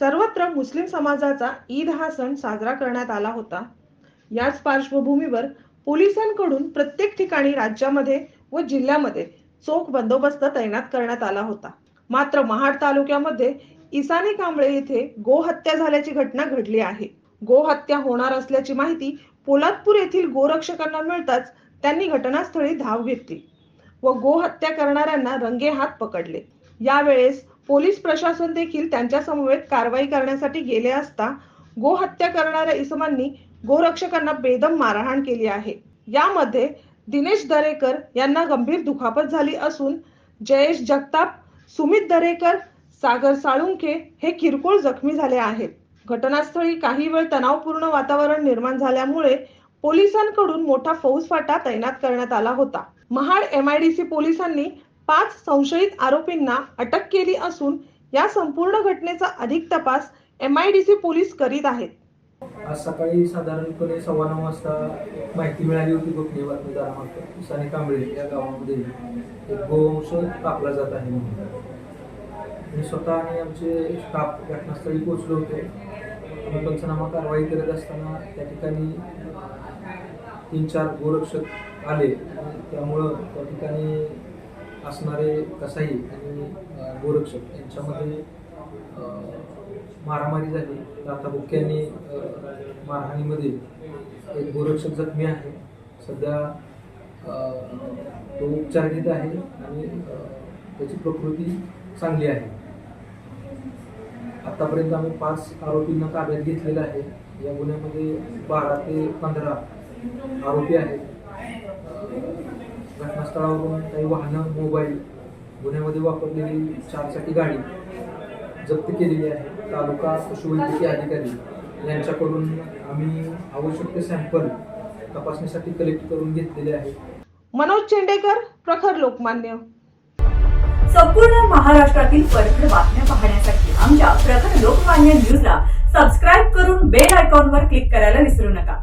सर्वत्र मुस्लिम समाजाचा ईद हा सण साजरा करण्यात आला होता. याच पार्श्वभूमीवर पोलिसांकडून प्रत्येक ठिकाणी राज्यामध्ये व जिल्ह्यामध्ये चोख बंदोबस्त तैनात करण्यात आला होता. मात्र महाड तालुक्यामध्ये इसानी कांबळे येथे गोहत्या झाल्याची घटना घडली आहे. गोहत्या होणार असल्याची माहिती पोलादपूर येथील गोरक्षकांना मिळताच त्यांनी घटनास्थळी धाव घेतली व गोहत्या करणाऱ्यांना रंगेहात पकडले. यावेळेस पोलीस प्रशासन देखील त्यांच्या समवेत कारवाई करण्यासाठी गेले असता गोहत्या करणाऱ्या इसमांनी गोरक्षकांना बेदम मारहाण केली आहे. यामध्ये दिनेश दरेकर यांना गंभीर दुखापत झाली असून जयेश जगताप सुमित दरेकर सागर साळुंखे हे किरकोळ जखमी झाले आहेत. घटनास्थळी काही वेळ तणावपूर्ण वातावरण निर्माण झाल्यामुळे पोलिसांकडून मोठा फौजफाटा तैनात करण्यात आला होता. महाड एमआयडीसी पोलिसांनी पाच संशयित आरोपींना अटक केली असून या संपूर्ण घटनेचा अधिक तपास एम आय डीचे पोलीस करीत आहेत. आज सकाळी साधारणपणे सव्वा नऊ वाजता माहिती मिळाली होती गोपनीय बातमीदारामार्फत साने कांबळे या गावामध्ये एक गोवंश कापला जात आहे म्हणून. मी स्वतः आणि आमचे स्टाफ घटनास्थळी पोहोचलो होतो. आम्ही पंचनामा कारवाई करत असताना त्या ठिकाणी तीन चार गोरक्षक आले. त्यामुळं त्या ठिकाणी असणारे कसाई आणि गोरक्षक यांच्यामध्ये मारामारी झाली. आता अं, मारहाणीमध्ये एक गोरक्षक जखमी आहे. सध्या तो उपचार घेत आहे आणि त्याची प्रकृती चांगली आहे. आतापर्यंत आम्ही पाच आरोपींना ताब्यात घेतलेलं आहे. या गुन्ह्यामध्ये बारा ते पंधरा आरोपी आहेत. घटनास्थळावरून काही वाहनं मोबाईल गुन्ह्यामध्ये वापरलेली चारचाकी गाडी जप्त केलेली आहे. तालुका पशुवैद्यकीय अधिकारी यांच्याकडून आम्ही आवश्यक ते सॅम्पल तपासणीसाठी कलेक्ट करून घेतलेले आहेत मनोज चेंडेकर प्रखर लोकमान्य. संपूर्ण महाराष्ट्रातील परखड बातम्या पाहण्यासाठी आमच्या प्रखर लोकमान्य न्यूजला सबस्क्राईब करून बेल आयकॉनवर क्लिक करायला विसरू नका.